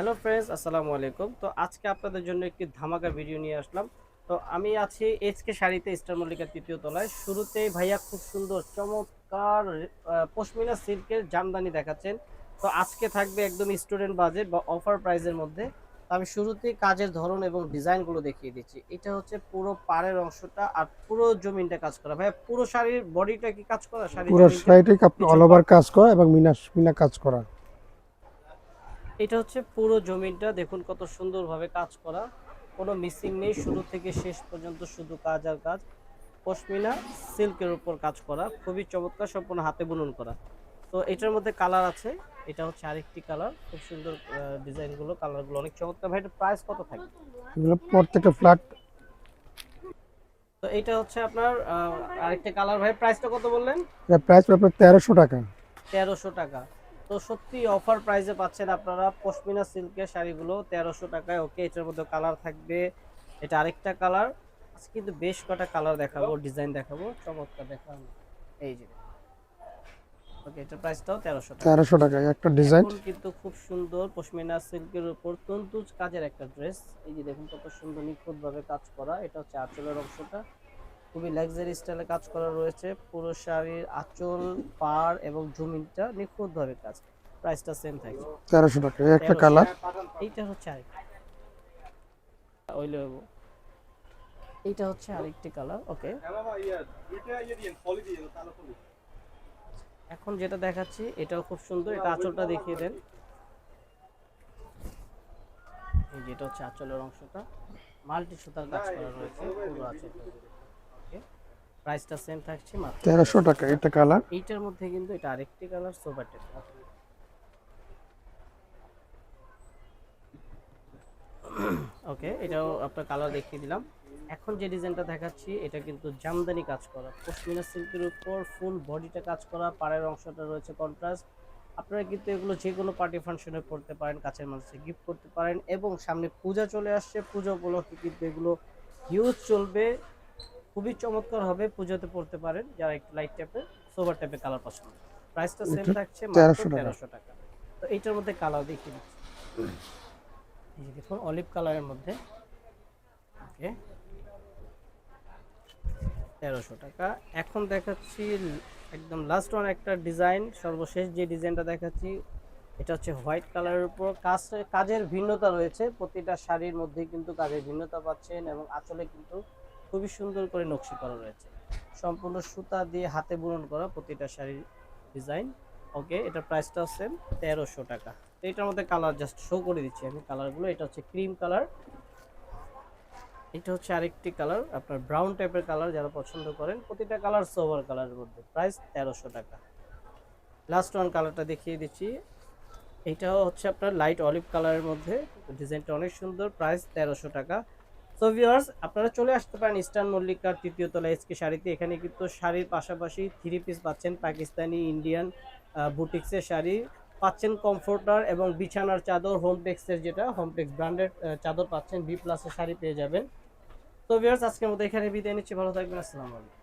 Hello friends আসসালামু আলাইকুম। তো আজকে আপনাদের জন্য একটি ধামাকা ভিডিও নিয়ে আসলাম। তো আমি আছি এইচকে শাড়িতে স্টার মল্লিকার তৃতীয় তলায়। শুরুতেই ভাইয়া খুব সুন্দর চমৎকার পশমিনা সিল্কের জামদানি দেখাচ্ছেন। তো আজকে থাকবে একদম স্টুডেন্ট বাজেট বা অফার প্রাইসের মধ্যে। তো আমি শুরুতেই কাজের ধরন এবং ডিজাইনগুলো দেখিয়ে দিচ্ছি। এটা হচ্ছে পুরো পাড়ের অংশটা আর পুরো জমিনটা কাজ করা। ভাইয়া পুরো শাড়ির বডিটা কি কাজ করা? শাড়ির পুরো? শাড়িটাই অল ওভার কাজ করা এবং মিনা মিনা কাজ করা? এটা হচ্ছে পুরো জমিটা দেখুন কত সুন্দরভাবে কাজ করা। কোনো মিসিং নেই শুরু থেকে শেষ পর্যন্ত শুধু কাজ আর কাজ। পশমিনা সিল্কের উপর কাজ করা খুবই চমৎকার সম্পূর্ণ হাতে বুনন করা। তো এটার মধ্যে কালার আছে এটা হচ্ছে আরেকটি কালার খুব সুন্দর ডিজাইনগুলো কালারগুলো অনেক চমৎকার। ভাই এটা প্রাইস কত থাকে এগুলো প্রত্যেকটা ফ্ল্যাট তো এটা হচ্ছে আপনার আরেকটা কালার। ভাই প্রাইসটা কত বললেন? প্রাইস আপনার তেরোশো টাকা। তেরোশো টাকা। তো সত্যি অফার প্রাইসে পাচ্ছেন আপনারা পশমিনা সিল্কের শাড়িগুলো তেরোশো টাকায়। ওকে এটার মধ্যে কালার থাকবে। এটা আরেকটা কালার কিন্তু বেশ কটা কালার দেখাবো ডিজাইন দেখাবো। চমৎকার দেখাবো। এই যে। ওকে এটার প্রাইসটাও তেরোশো টাকা। তেরোশো টাকা একটা ডিজাইন কিন্তু খুব সুন্দর পশমিনা সিল্কের উপর তন্তুজ কাজের একটা ড্রেস এই যে দেখুন কত সুন্দর নিখুঁত ভাবে কাজ করা। এটা হচ্ছে আঁচলের অংশটা। খুবই লাক্সারি স্টাইলে কাজ করা রয়েছে। পুরো শাড়ির আঁচল পার এবং জমিনটা নিখুঁত ভাবে কাজ প্রাইসটা সেম থাকবে তেরোশো টাকা একটা কালার এইটা হচ্ছে আরেকটা। ওই লইব এইটা হচ্ছে আরেকটি কালার ওকে এখন যেটা দেখাচ্ছি এটাও খুব সুন্দর। এটা আঁচলটা দেখিয়ে দেন। এই যেটা হচ্ছে আঁচলের অংশটা। মাল্টি সুতার কাজ করা রয়েছে পুরো আঁচলটা। প্রাইসটা সেম থাকছে মাত্র তেরোশো টাকা এটা কালার? এইটার মধ্যে কিন্তু এটা আরেকটি কালার সোবার টেপ ওকে এটাও আপনার কালার দেখিয়ে দিলাম। এখন যে ডিজাইনটা দেখাচ্ছি এটা কিন্তু জামদানি কাজ করা পশমিনা সিল্কের উপর ফুল বডিটা কাজ করা পাড়ের অংশটা রয়েছে কন্ট্রাস্ট আপনারা কিন্তু এগুলো যে কোনো পার্টি ফাংশনে পড়তে পারেন কাছের মানুষকে গিফট করতে পারেন এবং সামনে পূজা চলে আসছে পূজা উপলক্ষে কিন্তু এগুলো হিউজ চলবে। খুবই চমৎকার হবে পুজোতে পড়তে পারেন যারা একটু লাইট টাইপের সোভার টাইপের কালার পছন্দ। প্রাইসটা সেম থাকছে 1300 মাত্র টাকা। তেরোশো টাকা। তো এইটার মধ্যে কালার দেখিয়ে দিচ্ছি। এই দেখুন অলিভ কালারের মধ্যে। ওকে। তেরোশো টাকা। এখন দেখাচ্ছি একদম লাস্ট ওয়ান একটা ডিজাইন সর্বশেষ যে ডিজাইনটা দেখাচ্ছি এটা হচ্ছে হোয়াইট কালারের উপর। কাজ কাজের ভিন্নতা রয়েছে প্রতিটা শাড়ির মধ্যে কিন্তু কাজের ভিন্নতা পাচ্ছেন এবং আঁচলে কিন্তু খুবই সুন্দর করে নকশি করা রয়েছে। সম্পূর্ণ সুতা দিয়ে হাতে বুনন করা প্রতিটা শাড়ির ডিজাইন। ওকে এটা প্রাইসটা হচ্ছে তেরোশো টাকা। তো এটার মধ্যে কালার জাস্ট শো করে দিচ্ছি আমি কালারগুলো এটা হচ্ছে ক্রিম কালার এটা হচ্ছে আরেকটি কালার আপনার ব্রাউন টাইপের কালার যারা পছন্দ করেন। প্রতিটা কালার সোভার কালারের মধ্যে। প্রাইস তেরোশো টাকা। লাস্ট ওয়ান কালারটা দেখিয়ে দিচ্ছি। এইটাও হচ্ছে আপনার লাইট অলিভ কালারের মধ্যে। ডিজাইনটা অনেক সুন্দর। প্রাইস তেরোশো টাকা। সো ভিউয়ার্স আপনারা চলে আসতে পারেন ইস্টার্ন মল্লিকার তৃতীয় তলা এসকে শাড়িতে। এখানে কিন্তু শাড়ির পাশাপাশি থ্রি পিস পাচ্ছেন পাকিস্তানি ইন্ডিয়ান বুটিক্সের শাড়ি। পাচ্ছেন কমফোর্টার এবং বিছানার চাদর হোমটেক্সের যেটা হোমটেক্স ব্র্যান্ডের চাদর পাচ্ছেন। বি প্লাসের শাড়ি পেয়ে যাবেন। তো ভিউয়ার্স আজকের মতো এখানে বিদায় নিচ্ছি। ভালো থাকবেন। আসসালামু আলাইকুম।